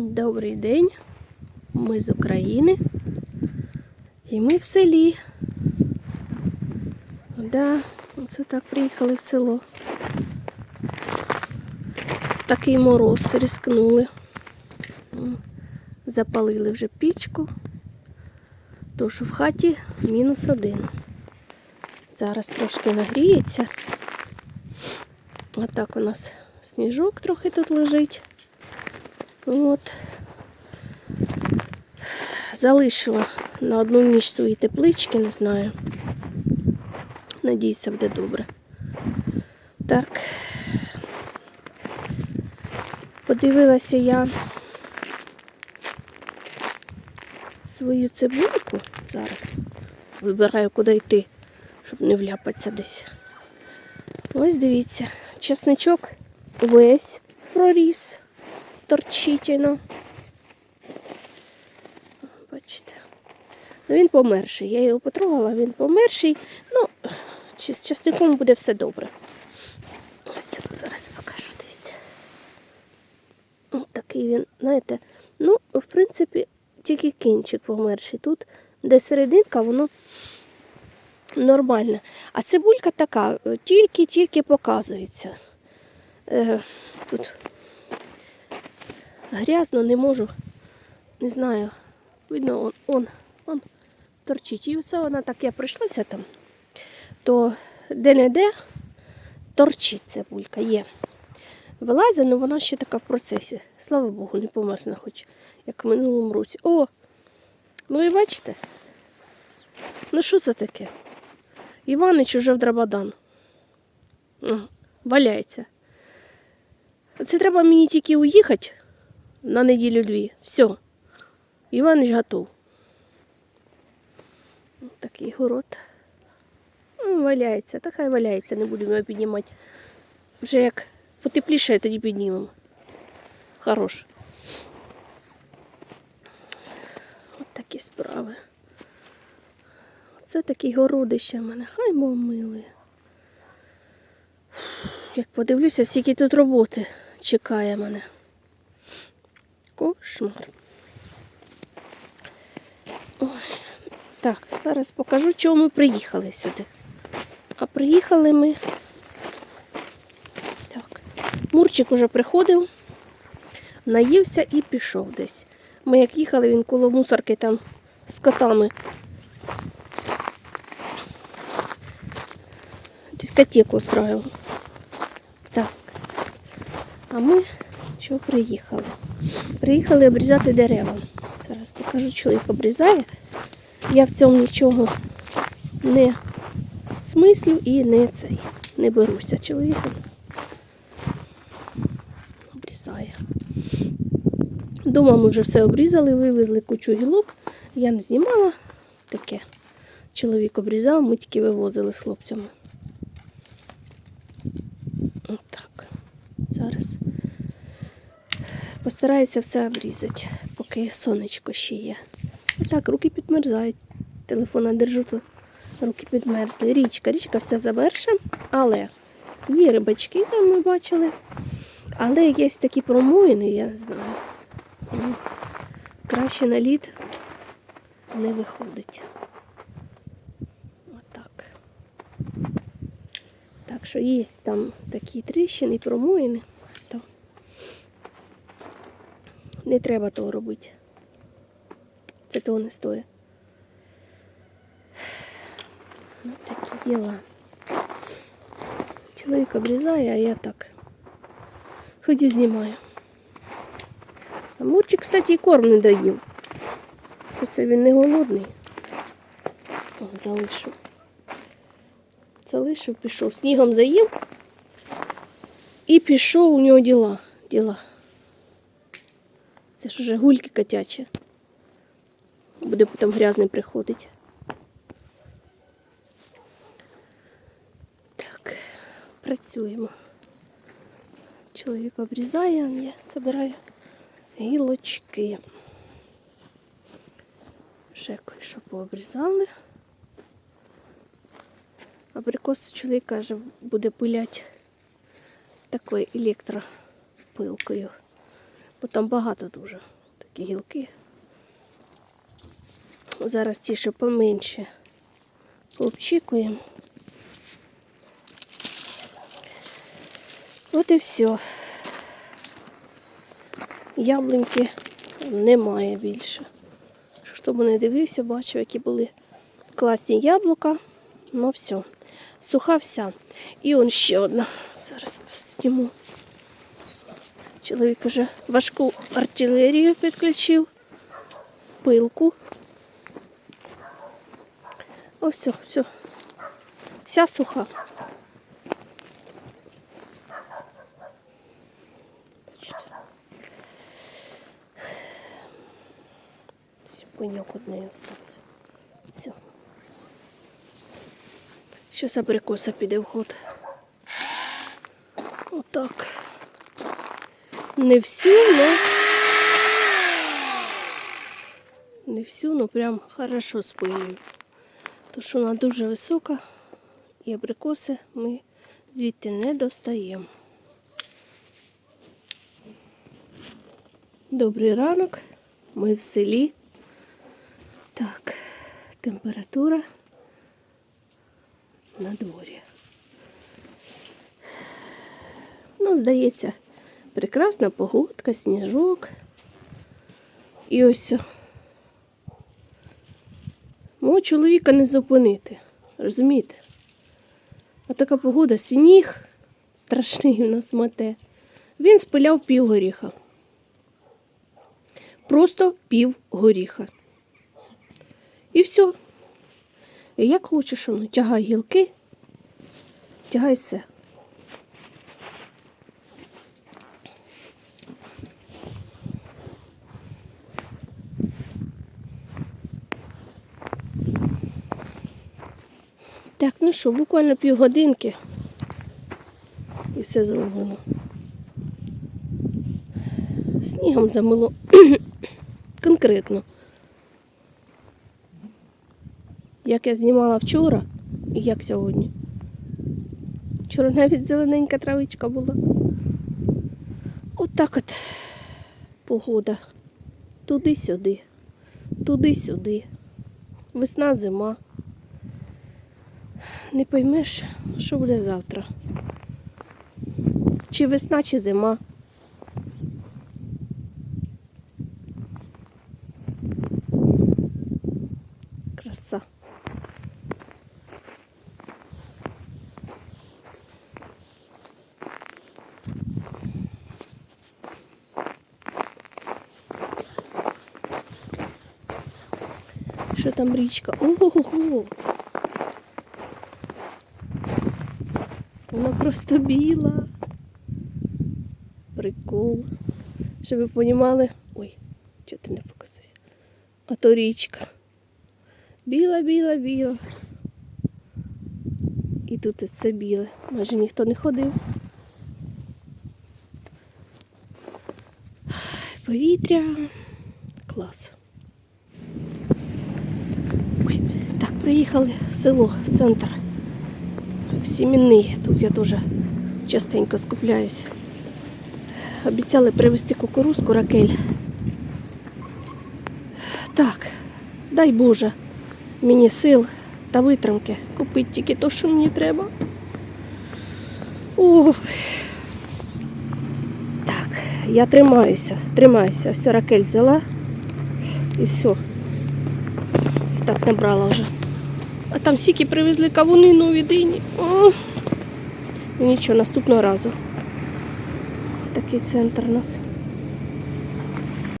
Добрий день. Ми з України. І ми в селі. Да, це так приїхали в село. Такий мороз рискнули. Запалили вже пічку. Тож в хаті мінус один. Зараз трошки нагріється. Отак у нас сніжок трохи тут лежить. От. Залишила на одну ніч свої теплички, не знаю. Надіюся, буде добре. Так. Подивилася я свою цибульку зараз. Вибираю, куди йти, щоб не вляпатися десь. Ось дивіться, чесничок весь проріс, торчить воно. Бачите. Ну, він померший. Я його потрогала, він померший. Ну, з часником буде все добре. Ось зараз покажу, дивіться. Ось такий він, знаєте, ну, в принципі, тільки кінчик померший. Тут, де серединка, воно нормальне. А цибулька така, тільки-тільки показується. Е, тут грязно не можу, не знаю. Видно, он, он, он торчить. І все вона так я пройшлася там, то де-не-де торчить цибулька, є. Вилазить, але вона ще така в процесі. Слава Богу, не померзне хоч, як в минулому році. О! Ну і бачите? Ну що це таке? Іванич уже в драбадан. Валяється. Це треба мені тільки уїхати на неділю-дві. Все. Іванич готов. Ось Такий город. Валяється, та хай валяється, не будемо його піднімати. Вже як потепліше, тоді піднімемо. Хорош. От такі справи. Оце такі городище в мене. Хай мов милий. Як подивлюся, скільки тут роботи чекає мене. Кошмар. Ой. Так, зараз покажу, чого ми приїхали сюди. А приїхали ми. Так. Мурчик уже приходив, наївся і пішов десь. Ми як їхали, він коло мусорки там з котами. Дискотеку устраивав. Так. А ми що приїхали? Приїхали обрізати дерева. Зараз покажу, чоловік обрізає. Я в цьому нічого не смислю і не цей. Не беруся чоловіком. Обрізає. Дома ми вже все обрізали, вивезли кучу гілок. Я не знімала таке. Чоловік обрізав, ми тільки вивозили з хлопцями. Отак. Зараз постараюся все обрізати, поки сонечко ще є. І Так, руки підмерзають. Телефона держу, то руки підмерзли. Річка, річка вся замерша, але є рибачки, там ми бачили. Але є такі промоїни, я не знаю. Ну, Краще на лід не виходить. Отак. Так що є там такі тріщини, промоїни, то не треба того робити. Це того не стоїть. Ну, такі діла. Чоловік обрізає, а я так ходю знімаю. А Мурчик, кстати, і корм не доїв. Це він не голодний. О, залишив. Залишив, пішов. Снігом заїв і пішов у нього діла. діла. Це ж уже гульки котячі. Буде потім грязний приходить. Так, працюємо. Чоловік обрізає, а я збираю гілочки. Ще кое-що пообрізали. Абрикос чоловік каже, буде пилять такою електропилкою. Бо там багато дуже такі гілки. Зараз ті, що поменше, пообчікуємо. От і все. Яблуньки немає більше. Хто б не дивився, бачив, які були класні яблука. Ну все. Суха вся. І он ще одна. Зараз зніму. Чоловік вже важку артилерію підключив, пилку. Ось все, все. Вся суха. Пеньок одний остався. Все. Щось абрикоса піде в ход. Отак. Не всю, но не всю, но прям хорошо спилюю. Тому що вона дуже висока і абрикоси ми звідти не достаємо. Добрий ранок. Ми в селі. Так, температура на дворі. Ну, здається, прекрасна погодка, сніжок. І ось. Мого чоловіка не зупинити. Розумієте? А така погода, сніг страшний у нас мете. Він спиляв пів горіха. Просто пів горіха. І все. І як хочеш, воно тягай гілки, тягай все. Так, ну що, буквально півгодинки і все зроблено. Снігом замило конкретно. Як я знімала вчора і як сьогодні. Вчора навіть зелененька травичка була. От от погода. Туди-сюди, туди-сюди. Весна, зима. Не поймеш, що буде завтра. Чи весна, чи зима. Краса. Що там річка? Ого! Вона просто біла. Прикол. Щоб ви понімали. Ой, чого ти не фокусуєш? А то річка. Біла, біла, біла. І тут це біле. Майже ніхто не ходив. Повітря. Клас. Ой, так, приїхали в село, в центр. В Сімінний. Тут я теж частенько скупляюсь. Обіцяли привезти кукурузку ракель. Так, дай Боже, мені сил та витримки купити тільки те, що мені треба. Ох. Так, я тримаюся, тримаюся. Ось ракель взяла і все. Так набрала вже. А там сіки привезли кавуни нові дині. Нічого, наступного разу. Такий центр у нас.